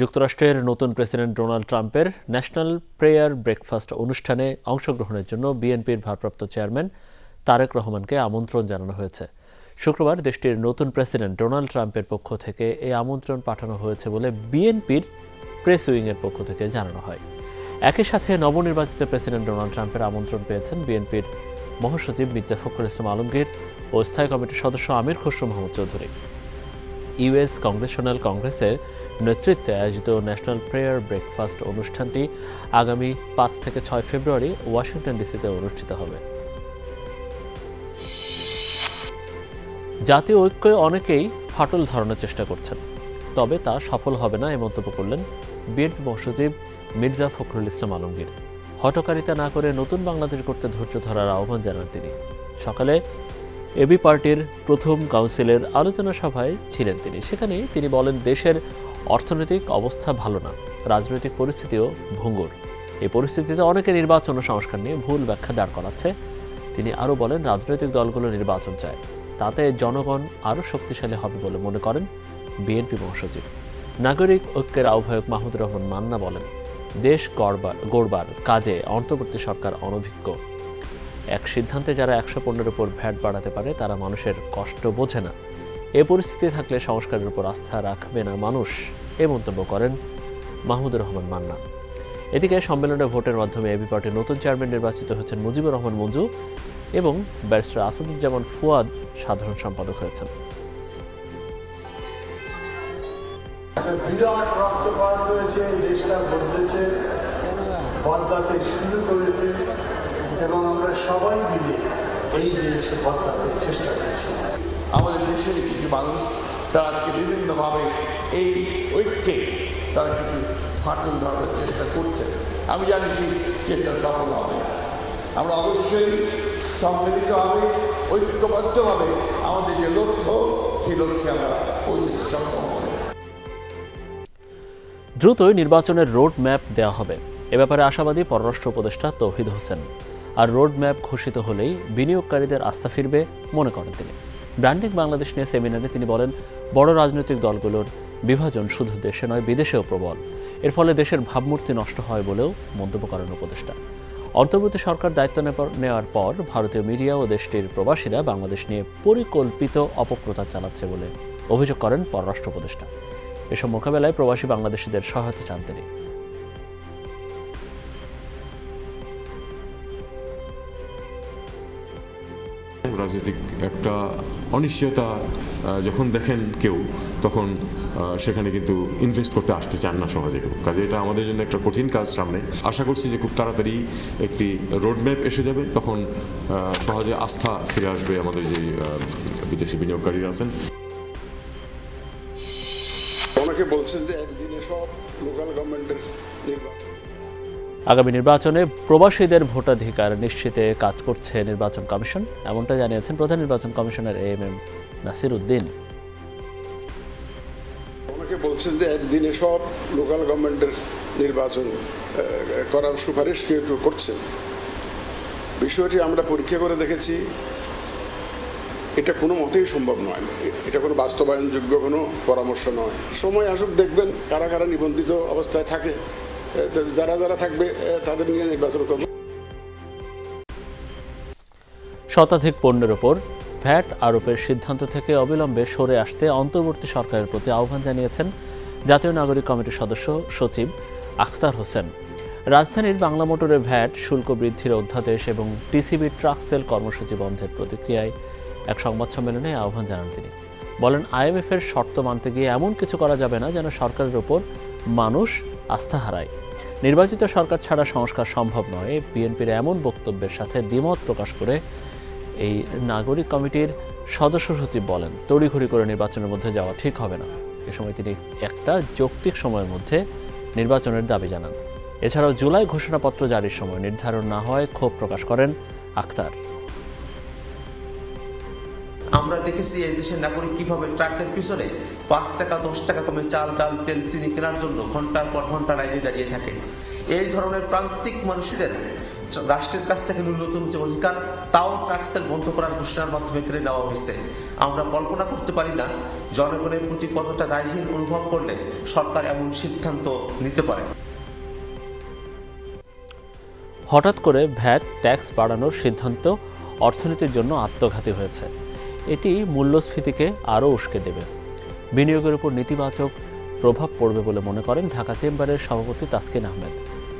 যুক্তরাষ্ট্রের নতুন president Donald ট্রাম্পের ন্যাশনাল প্রেয়ার ব্রেকফাস্ট অনুষ্ঠানে অংশগ্রহণের জন্য বিএনপির ভারপ্রাপ্ত চেয়ারম্যান তারেক রহমানকে আমন্ত্রণ জানানো হয়েছে। শুক্রবার দেশটির নতুন প্রেসিডেন্ট ডোনাল্ড ট্রাম্পের পক্ষ থেকে এই আমন্ত্রণ পাঠানো হয়েছে বলে বিএনপির প্রেস উইংয়ের পক্ষ থেকে জানানো হয়। একই সাথে নবনির্বাচিত প্রেসিডেন্ট ডোনাল্ড ট্রাম্পের আমন্ত্রণ পেয়েছেন বিএনপির মহাসচিব মির্জা ফখরুল ইসলাম আলমগীর ও স্থায়ী কমিটির সদস্য আমির খসরু মাহমুদ চৌধুরী। ইউএস কংগ্রেশনাল কংগ্রেসের নেতৃত্বে আয়োজিত ন্যাশনাল প্রেয়ার ব্রেকফাস্ট অনুষ্ঠানটি আগামী পাঁচ থেকে ছয় ফেব্রুয়ারি ওয়াশিংটন ডিসিতে অনুষ্ঠিত হবে। জাতীয় ঐক্যে অনেকেই ফাটল ধরানোর চেষ্টা করছেন, তবে তা সফল হবে না এ মন্তব্য করলেন বিএনপি মহাসচিব মির্জা ফখরুল ইসলাম আলমগীর। হটকারিতা না করে নতুন বাংলাদেশ করতে ধৈর্য ধরার আহ্বান জানান তিনি। সকালে এবি পার্টির প্রথম কাউন্সিলের আলোচনা সভায় ছিলেন তিনি। সেখানে তিনি বলেন, দেশের অর্থনৈতিক অবস্থা ভালো না, রাজনৈতিক পরিস্থিতিও ভঙ্গুর। এই পরিস্থিতিতে অনেকে নির্বাচন ও সংস্কার নিয়ে ভুল ব্যাখ্যা দাঁড় করাচ্ছে। তিনি আরও বলেন, রাজনৈতিক দলগুলো নির্বাচন চায়। তাতে জনগণ আরও শক্তিশালী হবে বলে মনে করেন বিএনপি মহাসচিব। নাগরিক ঐক্যের আহ্বায়ক মাহমুদুর রহমান মান্না বলেন, দেশ গড়বার গড়বার কাজে অন্তর্বর্তী সরকার অনভিজ্ঞ। এক সিদ্ধান্তে যারা একশো পণ্যের উপর ভ্যাট বাড়াতে পারে, তারা মানুষের কষ্ট বোঝে না। এ পরিস্থিতি থাকলে সংস্কারের উপর আস্থা রাখবে না মানুষ, এ মন্তব্য করেন মাহমুদুর রহমান মান্না। এদিকে সম্মেলনে ভোটের মাধ্যমে এবি পার্টির নতুন চেয়ারম্যান নির্বাচিত হয়েছেন মুজিবুর রহমান মঞ্জু এবং ব্যারিস্টার আসাদুজ্জামান ফুয়াদ সাধারণ সম্পাদক হয়েছেন। বিরাট রক্তপাত হয়েছে দেশটা বদলেছে, বদলাতে শুরু করেছে এবং আমরা সবাই মিলে এই দেশ বদলাতে চেষ্টা করেছি। আমাদের দেশের কিছু মানুষ, তারা আজকে বিভিন্নভাবে এই ঐক্যে তারা কিছু ফাটল ধরার চেষ্টা করছে। আমি জানি সেই চেষ্টা সফল হবে আমরা অবশ্যই সম্মিলিতভাবে ঐক্যবদ্ধভাবে আমাদের যে লক্ষ্য, সেই লক্ষ্যে আমরা পৌঁছতে সক্ষম হব। দ্রুতই নির্বাচনের রোড ম্যাপ দেওয়া হবে। এ ব্যাপারে আশাবাদী পররাষ্ট্র উপদেষ্টা তৌহিদ হোসেন। আর রোড ম্যাপ ঘোষিত হলেই বিনিয়োগকারীদের আস্থা ফিরবে, মনে করেন তিনি। ব্র্যান্ডিং বাংলাদেশ নিয়ে সেমিনারে তিনি বলেন, বড় রাজনৈতিক দলগুলোর বিভাজন শুধু দেশে নয়, বিদেশেও প্রবল। এর ফলে দেশের ভাবমূর্তি নষ্ট হয় বলেও মন্তব্য করেন উপদেষ্টা। অন্তর্বর্তী সরকার দায়িত্ব নেওয়ার পর ভারতীয় মিডিয়া ও দেশটির প্রবাসীরা বাংলাদেশ নিয়ে পরিকল্পিত অপপ্রচার চালাচ্ছে বলে অভিযোগ করেন পররাষ্ট্র উপদেষ্টা। এসব মোকাবেলায় প্রবাসী বাংলাদেশিদের সহায়তা চান তিনি। রাজনৈতিক একটা অনিশ্চয়তা যখন দেখেন কেউ, তখন সেখানে কিন্তু ইনভেস্ট করতে আসতে চান না সহজে কেউ। কাজে এটা আমাদের জন্য একটা কঠিন কাজ সামনে। আশা করছি যে খুব তাড়াতাড়ি একটি রোডম্যাপ এসে যাবে, তখন সহজে আস্থা ফিরে আসবে আমাদের যে বিদেশি বিনিয়োগকারীরা আছেন। অনেকে বলছেন যে একদিনে সব লোকাল গভর্নমেন্টের নির্বাচন আগামী নির্বাচনে প্রবাসীদের ভোটাধিকার নিশ্চিতে কাজ করছে নির্বাচন কমিশন। এমনটা জানিয়েছেন প্রধান নির্বাচন commissioner M M Nasir Uddin. অনেকে বলছেন যে একদিনে সব লোকাল গভর্নমেন্টের নির্বাচন করার সুপারিশ কেউ কেউ করছেন বিষয়টি আমরা পরীক্ষা করে দেখেছি। এটা কোনো মতেই সম্ভব নয়। এটা কোনো বাস্তবায়নযোগ্য কোনো পরামর্শ নয়। সময় আসুক দেখবেন কারা কারা নিবন্ধিত অবস্থায় থাকে। যারা যারা থাকবে তাদের নিয়ে নির্বাচন করবে। শতাধিক পণ্যের ওপর ভ্যাট আরোপের সিদ্ধান্ত থেকে অবিলম্বে সরে আসতে অন্তর্বর্তী সরকারের প্রতি আহ্বান জানিয়েছেন জাতীয় নাগরিক কমিটির সদস্য সচিব আখতার হোসেন। রাজধানীর বাংলা মোটরে ভ্যাট শুল্ক বৃদ্ধির অধ্যাদেশ এবং টিসিবি ট্রাক সেল কর্মসূচি বন্ধের প্রতিক্রিয়ায় এক সংবাদ সম্মেলনে আহ্বান জানান তিনি। বলেন আইএমএফ এর শর্ত মানতে গিয়ে এমন কিছু করা যাবে না যেন সরকারের ওপর মানুষ আস্থা হারায়। নির্বাচিত সরকার ছাড়া সংস্কার সম্ভব নয়। বিএনপির এমন বক্তব্যের সাথে দ্বিমত প্রকাশ করে এই নাগরিক কমিটির সদস্য সচিব বলেন, তড়িঘড়ি করে নির্বাচনের মধ্যে যাওয়া ঠিক হবে না। এ সময় তিনি একটা যৌক্তিক সময়ের মধ্যে নির্বাচনের দাবি জানান। এছাড়াও জুলাই ঘোষণাপত্র জারির সময় নির্ধারণ না হওয়ায় ক্ষোভ প্রকাশ করেন আক্তার আমরা দেখেছি এই দেশের নাগরিক কীভাবে ট্রাকের পিছনে পাঁচ টাকা, দশ টাকা কমে চাল, ডাল, তেল, চিনি কেনার জন্য ঘণ্টার পর ঘণ্টা লাইনে দাঁড়িয়ে থাকে। এই ধরনের প্রান্তিক মানুষদের রাষ্ট্রের কাছ থেকে ন্যূনতম যে অধিকার, তাও ট্রাক সেল বন্ধ করার ঘোষণার মাধ্যমে কেড়ে নেওয়া হয়েছে। আমরা কল্পনা করতে পারি না, জনগণের প্রতি কতটা দায়হীন অনুভব করলে সরকার এমন সিদ্ধান্ত নিতে পারে। হঠাৎ করে ভ্যাট, ট্যাক্স বাড়ানোর সিদ্ধান্ত অর্থনীতির জন্য আত্মঘাতী হয়েছে। এটি মূল্যস্ফীতিকে আরও উস্কে দেবে। বিনিয়োগের উপর নেতিবাচক প্রভাব পড়বে বলে মনে করেন ঢাকা চেম্বারের সভাপতি তাসকিন আহমেদ।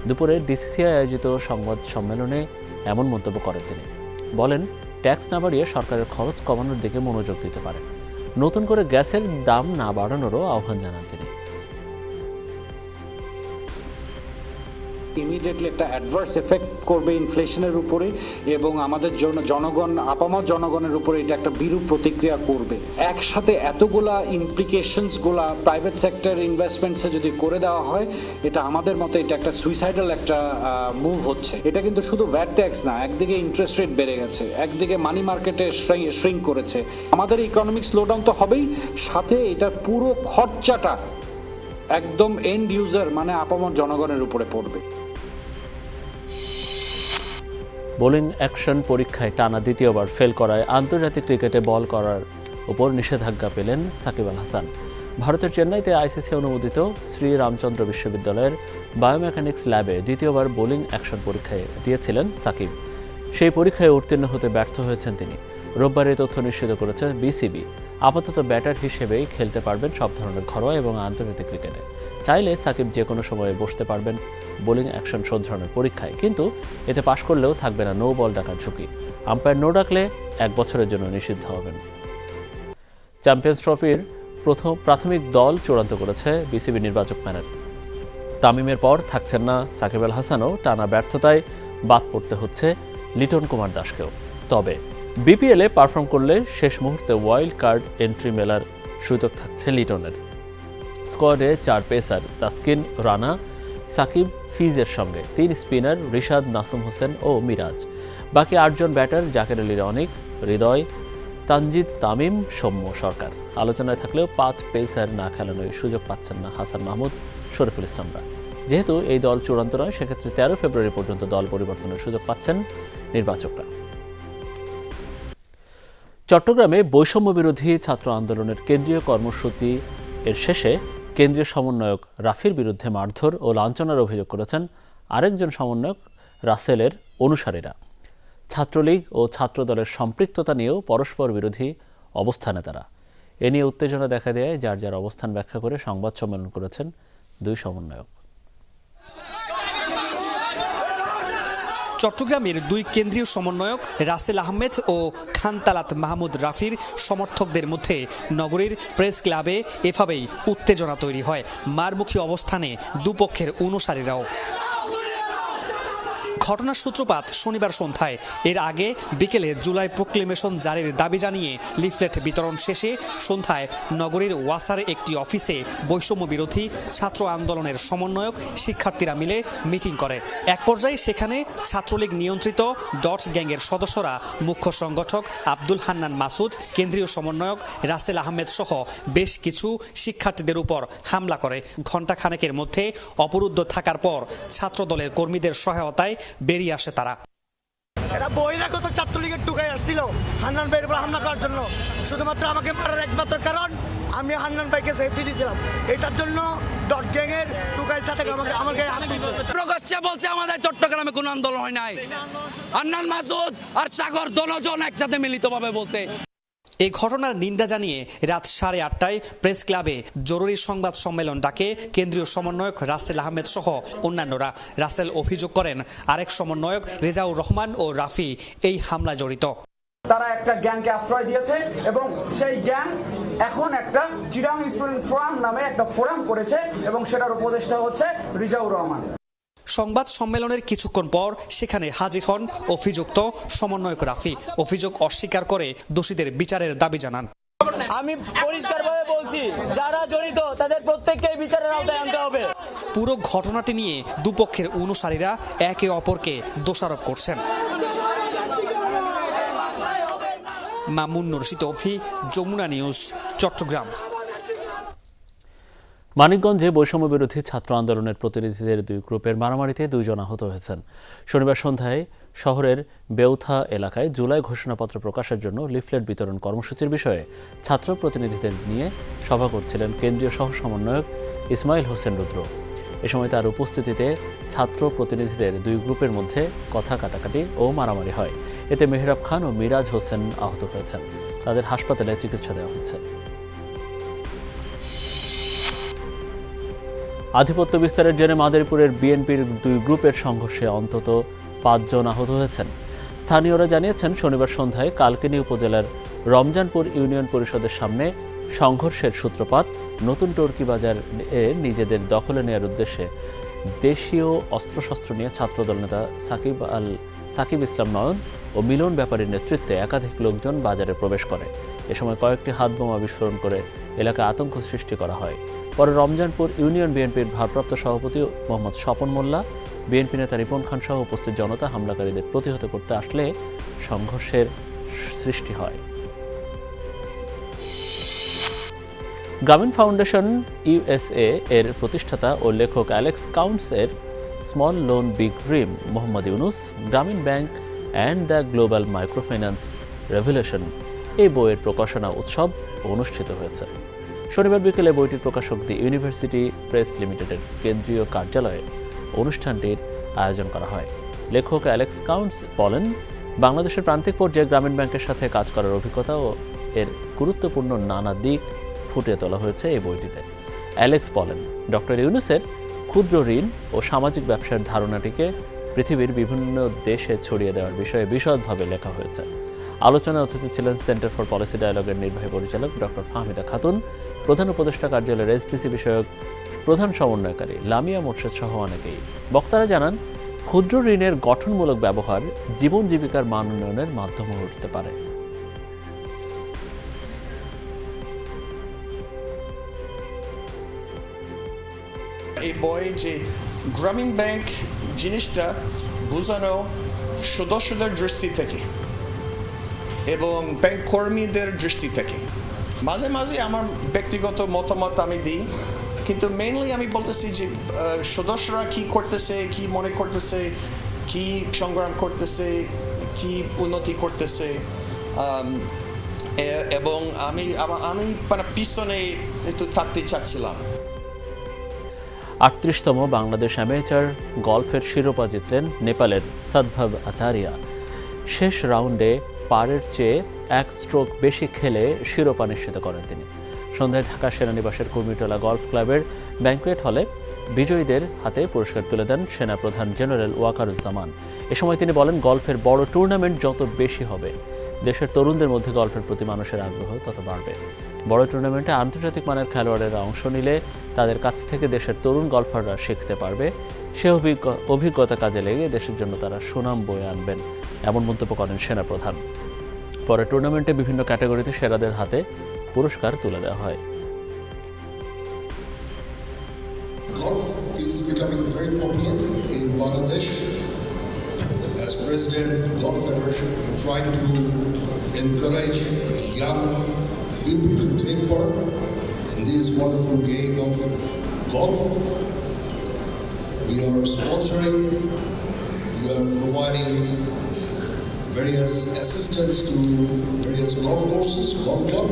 দুপুরে ডিসিসিআই আয়োজিত সংবাদ সম্মেলনে এমন মন্তব্য করেন তিনি। বলেন, ট্যাক্স না বাড়িয়ে সরকারের খরচ কমানোর দিকে মনোযোগ দিতে পারে। নতুন করে গ্যাসের দাম না বাড়ানোরও আহ্বান জানান তিনি। ইমিডিয়েটলি একটা অ্যাডভার্স এফেক্ট করবে ইনফ্লেশনের উপরে এবং আমাদের জনগণ, আপামর জনগণের উপরে এটা একটা বিরূপ প্রতিক্রিয়া করবে। একসাথে এতগুলা ইমপ্লিকেশনসগুলা প্রাইভেট সেক্টর ইনভেস্টমেন্টসে যদি করে দেওয়া হয়, এটা আমাদের মতে এটা একটা সুইসাইডাল একটা মুভ হচ্ছে। এটা কিন্তু শুধু ভ্যাট ট্যাক্স না, একদিকে ইন্টারেস্ট রেট বেড়ে গেছে, একদিকে মানি মার্কেটে শ্রিঙ্ক করেছে। আমাদের ইকোনমিক স্লোডাউন তো হবেই, সাথে এটার পুরো খরচাটা একদম এন্ড ইউজার মানে আপামর জনগণের উপরে পড়বে। বোলিং অ্যাকশন পরীক্ষায় টানা দ্বিতীয়বার ফেল করায় আন্তর্জাতিক ক্রিকেটে বল করার উপর নিষেধাজ্ঞা পেলেন সাকিব আল হাসান। ভারতের চেন্নাইতে আইসিসি অনুমোদিত শ্রী রামচন্দ্র বিশ্ববিদ্যালয়ের বায়োমেকানিক্স ল্যাবে দ্বিতীয়বার বোলিং অ্যাকশন পরীক্ষায় দিয়েছিলেন সাকিব। সেই পরীক্ষায় উত্তীর্ণ হতে ব্যর্থ হয়েছেন তিনি। রোববার এই তথ্য নিশ্চিত করেছে বিসিবি। আপাতত ব্যাটার হিসেবেই খেলতে পারবেন সব ধরনের ঘরোয়া এবং আন্তর্জাতিক ক্রিকেটে। চাইলে সাকিব যে কোনো সময়ে বসতে পারবেন বোলিং অ্যাকশন শোধ ধরনের পরীক্ষায়। কিন্তু এতে পাশ করলেও থাকবে না নো বল ডাকার ঝুঁকি। আম্পায়ার নো ডাকলে এক বছরের জন্য নিষিদ্ধ হবেন। চ্যাম্পিয়ন্স ট্রফির প্রথম প্রাথমিক দল চূড়ান্ত করেছে বিসিবি নির্বাচক প্যানেল। তামিমের পর থাকছেন না সাকিব আল হাসানও, টানা ব্যর্থতায় বাদ পড়তে হচ্ছে লিটন কুমার দাসকেও। তবে বিপিএলে পারফর্ম করলে শেষ মুহূর্তে ওয়াইল্ড কার্ড এন্ট্রি মেলার সুযোগ থাকছে লিটনের। স্কোয়াডে চার পেসার, তাসকিন, রানা, সাকিব, ফিজের সঙ্গে। তিন স্পিনার, রিশাদ, নাসুম হোসেন ও মিরাজ। বাকি আটজন ব্যাটার জাকের আলীর অনেক, হৃদয়, তানজিদ, তামিম, সৌম্য সরকার। আলোচনায় থাকলেও পাঁচ পেসার না খেলানোর সুযোগ পাচ্ছেন না হাসান মাহমুদ, শরীফুল ইসলামরা যেহেতু এই দল চূড়ান্ত নয়, সেক্ষেত্রে তেরো ফেব্রুয়ারি পর্যন্ত দল পরিবর্তনের সুযোগ পাচ্ছেন নির্বাচকরা। চট্টগ্রামে বৈষম্য বিরোধী ছাত্র আন্দোলনের কেন্দ্রীয় কর্মসূচি এর শেষে কেন্দ্রীয় সমন্বয়ক রাফির বিরুদ্ধে মারধর ও লাঞ্ছনার অভিযোগ করেছেন আরেকজন সমন্বয়ক রাসেলের অনুসারীরা। ছাত্রলীগ ও ছাত্রদলের সম্পৃক্ততা নিয়েও পরস্পর বিরোধী অবস্থানে তারা। এ নিয়ে উত্তেজনা দেখা দেয়, যার যার অবস্থান ব্যাখ্যা করে সংবাদ সম্মেলন করেছেন দুই সমন্বয়ক। চট্টগ্রামের দুই কেন্দ্রীয় সমন্বয়ক রাসেল আহমেদ ও খানতালাত মাহমুদ রাফির সমর্থকদের মধ্যে নগরীর প্রেস ক্লাবে এভাবেই উত্তেজনা তৈরি হয়। মারমুখী অবস্থানে দুপক্ষের অনুসারীরাও। ঘটনার সূত্রপাত শনিবার সন্ধ্যায়। এর আগে বিকেলে জুলাই প্রোক্লেমেশন জারির দাবি জানিয়ে লিফলেট বিতরণ শেষে সন্ধ্যায় নগরীর ওয়াসার একটি অফিসে বৈষম্য বিরোধী ছাত্র আন্দোলনের সমন্বয়ক শিক্ষার্থীরা মিলে মিটিং করে। এক পর্যায়ে সেখানে ছাত্রলীগ নিয়ন্ত্রিত ডট গ্যাংয়ের সদস্যরা মুখ্য সংগঠক আব্দুল হান্নান মাসুদ, কেন্দ্রীয় সমন্বয়ক রাসেল আহমেদ সহ বেশ কিছু শিক্ষার্থীদের উপর হামলা করে। ঘণ্টাখানেকের মধ্যে অবরুদ্ধ থাকার পর ছাত্রদলের কর্মীদের সহায়তায় বেরিয়ে আসে তারা। এরা বহিরাগত ছাত্রলীগের টুকাই আসছিল হান্নান ভাইয়ের উপর হামলা করার জন্য। শুধুমাত্র আমাকে মারার একমাত্র কারণ আমি হান্নান ভাইকে সেফটি দিয়েছিলাম এটার জন্য ডট গ্যাং এর টুকাই সাথে আমাকে আমাকে হাত প্রকাশ্যে বলছে আমাদের চট্টগ্রামে কোনো আন্দোলন হয় নাই। হান্নান মাসুদ আর সাগর দনজন একসাথে মিলিতভাবে বলছে। এই ঘটনার নিন্দা জানিয়ে রাত সাড়ে আটটায় প্রেস ক্লাবে জরুরি সংবাদ সম্মেলন ডাকে কেন্দ্রীয় সমন্বয়ক রাসেল আহমেদ সহ অন্যান্যরা। রাসেল অভিযোগ করেন, আরেক সমন্বয়ক রেজাউর রহমান ও রাফি এই হামলায় জড়িত। তারা একটা গ্যাংকে আশ্রয় দিয়েছে এবং সেই গ্যাং এখন একটা চিরাং স্টুডেন্ট ফোরাম নামে একটা ফোরাম করেছে এবং সেটার উপদেষ্টা হচ্ছে রিজাউর রহমান। সংবাদ সম্মেলনের কিছুক্ষণ পর সেখানে হাজির হন অভিযুক্ত সমন্বয়ক রাফি। অভিযোগ অস্বীকার করে দোষীদের বিচারের দাবি জানান। আমি পরিষ্কারভাবে বলছি যারা জড়িত তাদের প্রত্যেককে বিচারের আওতায় আনতে হবে। পুরো ঘটনাটি নিয়ে দুপক্ষের অনুসারীরা একে অপরকে দোষারোপ করছেন। মামুন রশিদ অফি যমুনা নিউজ চট্টগ্রাম। মানিকগঞ্জে বৈষম্য বিরোধী ছাত্র আন্দোলনের প্রতিনিধিদের দুই গ্রুপের মারামারিতে দুইজন আহত হয়েছেন। শনিবার সন্ধ্যায় শহরের বেউথা এলাকায় জুলাই ঘোষণাপত্র প্রকাশের জন্য লিফলেট বিতরণ কর্মসূচির বিষয়ে ছাত্র প্রতিনিধিদের নিয়ে সভা করছিলেন কেন্দ্রীয় সহ সমন্বয়ক ইসমাইল হোসেন রুদ্র। এ সময় তার উপস্থিতিতে ছাত্র প্রতিনিধিদের দুই গ্রুপের মধ্যে কথা কাটাকাটি ও মারামারি হয়। এতে মেহরাব খান ও মিরাজ হোসেন আহত হয়েছেন। তাদের হাসপাতালে চিকিৎসা দেওয়া হচ্ছে আধিপত্য বিস্তারের জেনে মাদারীপুরের বিএনপির দুই গ্রুপের সংঘর্ষে অন্তত পাঁচজন আহত হয়েছেন। স্থানীয়রা জানিয়েছেন, শনিবার সন্ধ্যায় কালকিনি উপজেলার রমজানপুর ইউনিয়ন পরিষদের সামনে সংঘর্ষের সূত্রপাত নতুন টর্কি বাজার এ নিজেদের দখলে নেয়ার উদ্দেশ্যে দেশীয় অস্ত্রশস্ত্র নিয়ে ছাত্রদল নেতা সাকিব আল, সাকিব ইসলাম নয়ন ও মিলন ব্যাপারীর নেতৃত্বে একাধিক লোকজন বাজারে প্রবেশ করে। এ সময় কয়েকটি হাত বোমা বিস্ফোরণ করে এলাকায় আতঙ্ক সৃষ্টি করা হয়। পরে রমজানপুর ইউনিয়ন বিএনপির ভারপ্রাপ্ত সভাপতি মোহাম্মদ স্বপন মোল্লা, বিএনপি নেতা রিপন খান সহ উপস্থিত জনতা হামলাকারীদের প্রতিহত করতে আসলে সংঘর্ষের সৃষ্টি হয়। গ্রামীণ ফাউন্ডেশন ইউএসএ এর প্রতিষ্ঠাতা ও লেখক Alex কাউন্টসের small loan big dream Mohammad Yunus, Grameen bank and the global microfinance revolution এই বইয়ের প্রকাশনা উৎসব অনুষ্ঠিত হয়েছে। শনিবার বিকেলে বইটির প্রকাশক দি ইউনিভার্সিটি প্রেস লিমিটেডের কেন্দ্রীয় কার্যালয়ে অনুষ্ঠানটির আয়োজন করা হয়। লেখক অ্যালেক্স কাউন্টস বলেন, বাংলাদেশের প্রান্তিক পর্যায়ে গ্রামীণ ব্যাংকের সাথে কাজ করার অভিজ্ঞতা ও এর গুরুত্বপূর্ণ নানা দিক ফুটিয়ে তোলা হয়েছে এই বইটিতে। অ্যালেক্স বলেন, ডক্টর ইউনুসের ক্ষুদ্র ঋণ ও সামাজিক ব্যবসার ধারণাটিকে পৃথিবীর বিভিন্ন দেশে ছড়িয়ে দেওয়ার বিষয়ে বিশদভাবে লেখা হয়েছে। আলোচনায় অতিথি ছিলেন সেন্টার ফর পলিসি ডায়ালগের নির্বাহী পরিচালক ডক্টর ফাহমিদা খাতুন। প্রধান উপদেষ্টা কার্যালয়ের এসডিসি বিষয়ক প্রধান সমন্বয়কারী লামিয়া মোর্শেদ সহ অনেকেই। বক্তারা জানান, ক্ষুদ্র ঋণের গঠনমূলক ব্যবহার জীবন জীবিকার মান উন্নয়নের মাধ্যম হয়ে উঠতে পারে। এই বই যে গ্রামীণ ব্যাংক জিনিসটা বোঝানো সদস্যদের দৃষ্টি থেকে এবং ব্যাংক কর্মীদের দৃষ্টি থেকে। মাঝে মাঝে আমার ব্যক্তিগত মতামত আমি দিই, কিন্তু মেইনলি আমি বলতেছি যে সদস্যরা কি করতেছে, কি মনে করতেছে, কি সংগ্রাম করতেছে, কি উন্নতি করতেছে এবং আমি আমি মানে পিছনে একটু থাকতে চাচ্ছিলাম। আটত্রিশতম বাংলাদেশ অ্যামেচার গল্ফের শিরোপা জিতলেন নেপালের সদ্ভাব আচারিয়া। শেষ রাউন্ডে পারের চেয়ে এক স্ট্রোক বেশি খেলে শিরোপা নিশ্চিত করেন তিনি। সন্ধ্যায় ঢাকা সেনানিবাসের কুর্মিটোলা গলফ ক্লাবের ব্যাংকুয়েট হলে বিজয়ীদের হাতে পুরস্কার তুলে দেন সেনাপ্রধান জেনারেল ওয়াকারুজ্জামান। এ সময় তিনি বলেন, গল্ফের বড় টুর্নামেন্ট যত বেশি হবে, দেশের তরুণদের মধ্যে গল্ফের প্রতি মানুষের আগ্রহ তত বাড়বে। বড় টুর্নামেন্টে আন্তর্জাতিক মানের খেলোয়াড়েরা অংশ নিলে তাদের কাছ থেকে দেশের তরুণ গল্ফাররা শিখতে পারবে। সে অভিজ্ঞ- অভিজ্ঞতা কাজে লেগে দেশের জন্য তারা সুনাম বয়ে আনবেন। এমন মন্তব্য করেন সেনাপ্রধান পরে টুর্নামেন্টে বিভিন্ন ক্যাটাগরিতে সেরাদের হাতে পুরস্কার তুলে দেওয়া হয়. As President Golf Federation, we're trying to encourage young people to take part in this wonderful game of golf. We are sponsoring, we are providing various assistance to various golf courses, golf club,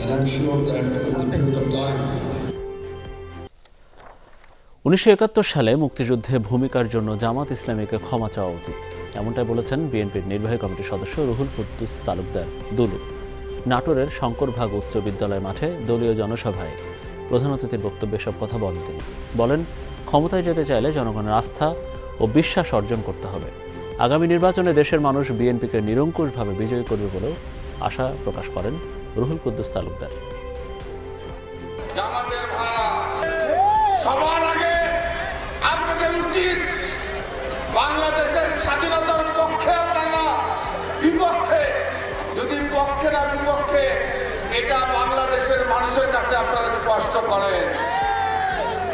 and I'm sure that over the period of time, উনিশশো একাত্তর সালে মুক্তিযুদ্ধে ভূমিকার জন্য জামাত ইসলামীকে ক্ষমা চাওয়া উচিত। এমনটাই বলেছেন বিএনপির নির্বাহী কমিটির সদস্য রুহুল কুদ্দুস তালুকদার দুলু। নাটোরের শঙ্করভাগ উচ্চ বিদ্যালয় মাঠে দলীয় জনসভায় প্রধান অতিথির বক্তব্যে সব কথা বলেন তিনি। বলেন ক্ষমতায় যেতে চাইলে জনগণের আস্থা ও বিশ্বাস অর্জন করতে হবে। আগামী নির্বাচনে দেশের মানুষ বিএনপিকে নিরঙ্কুশভাবে বিজয়ী করবে বলেও আশা প্রকাশ করেন রুহুল কুদ্দুস তালুকদার। উচিত বাংলাদেশের স্বাধীনতার পক্ষে আপনারা বিপক্ষে, যদি পক্ষে না বিপক্ষে, এটা বাংলাদেশের মানুষের কাছে আপনারা স্পষ্ট করেন।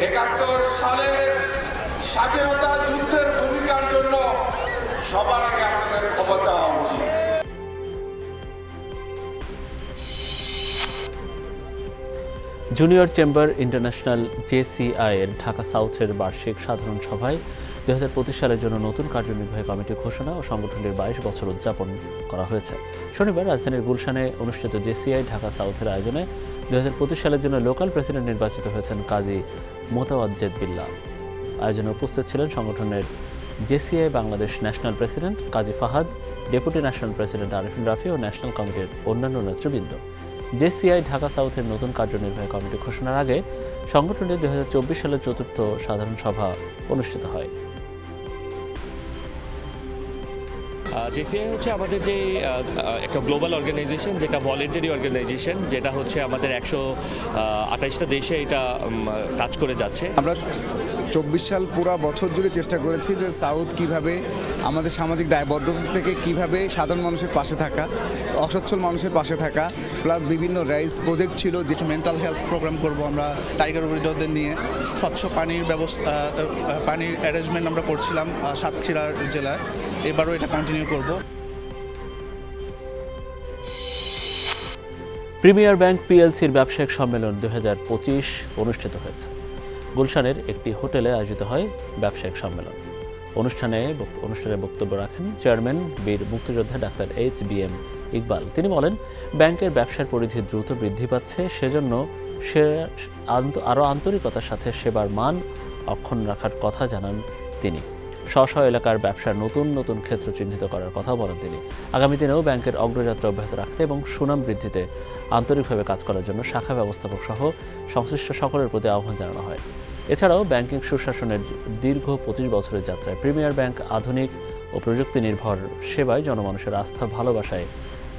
একাত্তর সালের স্বাধীনতা যুদ্ধের ভূমিকার জন্য সবার আগে আপনাদের ক্ষমতা উচিত। জুনিয়র চেম্বার ইন্টারন্যাশনাল জেসিআই এর ঢাকা সাউথের বার্ষিক সাধারণ সভায় দুই হাজার পঁচিশ সালের জন্য নতুন কার্যনির্বাহী কমিটি ঘোষণা ও সংগঠনটির বাইশ বছর উদযাপন করা হয়েছে। শনিবার রাজধানীর গুলশানে অনুষ্ঠিত জেসিআই ঢাকা সাউথের আয়োজনে দুই হাজার পঁচিশ সালের জন্য লোকাল প্রেসিডেন্ট নির্বাচিত হয়েছেন কাজী মোতাওয়াজ্জেদ বিল্লাহ। আয়োজনে উপস্থিত ছিলেন সংগঠনের JCI Bangladesh national president Kazi Fahad, deputy national president Arifin Rafi ও ন্যাশনাল কমিটির অন্যান্য নেতৃবৃন্দ। জেসিআই ঢাকা সাউথের নতুন কার্যনির্বাহী কমিটি ঘোষণার আগে সংগঠনটি দুই হাজার চব্বিশ সালের চতুর্থ সাধারণ সভা অনুষ্ঠিত হয়। জেসিআই হচ্ছে আমাদের যে একটা গ্লোবাল অর্গানাইজেশন যেটা ভলেন্টারি অর্গানাইজেশন যেটা হচ্ছে আমাদের একশো আঠাইশটা দেশে এটা কাজ করে যাচ্ছে। আমরা চব্বিশ সাল পুরো বছর জুড়ে চেষ্টা করেছি যে সাউথ কীভাবে আমাদের সামাজিক দায়বদ্ধতা থেকে কীভাবে সাধারণ মানুষের পাশে থাকা অসচ্ছল মানুষের পাশে থাকা প্লাস বিভিন্ন রাইস প্রজেক্ট ছিল যে কিছু মেন্টাল হেলথ প্রোগ্রাম করব আমরা টাইগার উইডোদের নিয়ে। স্বচ্ছ পানির ব্যবস্থা পানির অ্যারেঞ্জমেন্ট আমরা করছিলাম আহ, সাতক্ষীরার জেলায়। এবারও এটা কন্টিনিউ করব। প্রিমিয়ার ব্যাংক পিএলসির ব্যবসায়িক সম্মেলন দুই অনুষ্ঠিত হয়েছে। গুলশানের একটি হোটেলে আয়োজিত হয় ব্যবসায়িক সম্মেলন। অনুষ্ঠানে অনুষ্ঠানে বক্তব্য রাখেন চেয়ারম্যান, বীর মুক্তিযোদ্ধা doctor H B M Iqbal. তিনি বলেন, ব্যাংকের ব্যবসার পরিধি দ্রুত বৃদ্ধি পাচ্ছে, সেজন্য সে আরও আন্তরিকতার সাথে সেবার মান অক্ষুণ্ণ রাখার কথা জানান তিনি। স্ব এলাকার ব্যবসার নতুন নতুন ক্ষেত্র চিহ্নিত করার কথা বলেন তিনি। আগামী দিনেও ব্যাংকের অগ্রযাত্রা অব্যাহত রাখতে এবং সুনাম বৃদ্ধিতে আন্তরিকভাবে কাজ করার জন্য শাখা ব্যবস্থাপক সহ সংশ্লিষ্ট সকলের প্রতি আহ্বান জানানো হয়। এছাড়াও ব্যাংকিং সুশাসনের দীর্ঘ পঁচিশ বছরের যাত্রায় প্রিমিয়ার ব্যাংক আধুনিক ও প্রযুক্তি নির্ভর সেবায় জনমানুষের আস্থা, ভালোবাসায়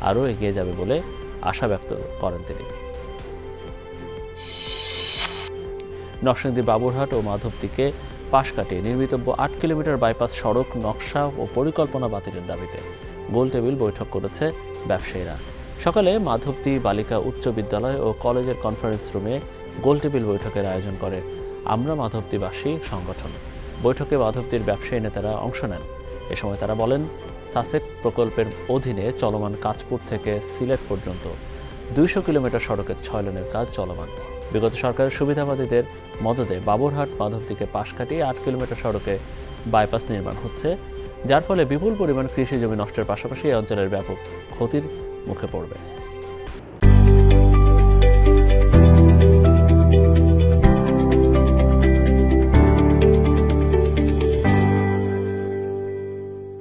আরও এগিয়ে যাবে বলে আশা ব্যক্ত করেন তিনি। নরসিংদী বাবুরহাট ও মাধবদীকে পাশ কাটিয়ে নির্মিতব্য আট কিলোমিটার বাইপাস সড়ক, নকশা ও পরিকল্পনা বাতিলের দাবিতে গোলটেবিল বৈঠক করেছে ব্যবসায়ীরা। সকালে মাধবদী বালিকা উচ্চ বিদ্যালয় ও কলেজের কনফারেন্স রুমে গোলটেবিল বৈঠকের আয়োজন করে আমরা মাধবদীবাসী সংগঠন। বৈঠকে মাধবদীর ব্যবসায়ী নেতারা অংশ নেন। এ সময় তারা বলেন, সাসেক প্রকল্পের অধীনে চলমান কাজপুর থেকে সিলেট পর্যন্ত দুইশো কিলোমিটার সড়কের ছয় লেনের কাজ চলমান। বিগত সরকারের সুবিধাবাদীদের মদতে বাবুরহাট মাধবদিকে পাশ কাটিয়ে আট কিলোমিটার সড়কে বাইপাস নির্মাণ হচ্ছে, যার ফলে বিপুল পরিমাণ কৃষি জমি নষ্টের পাশাপাশি এই অঞ্চলের ব্যাপক ক্ষতির মুখে পড়বে।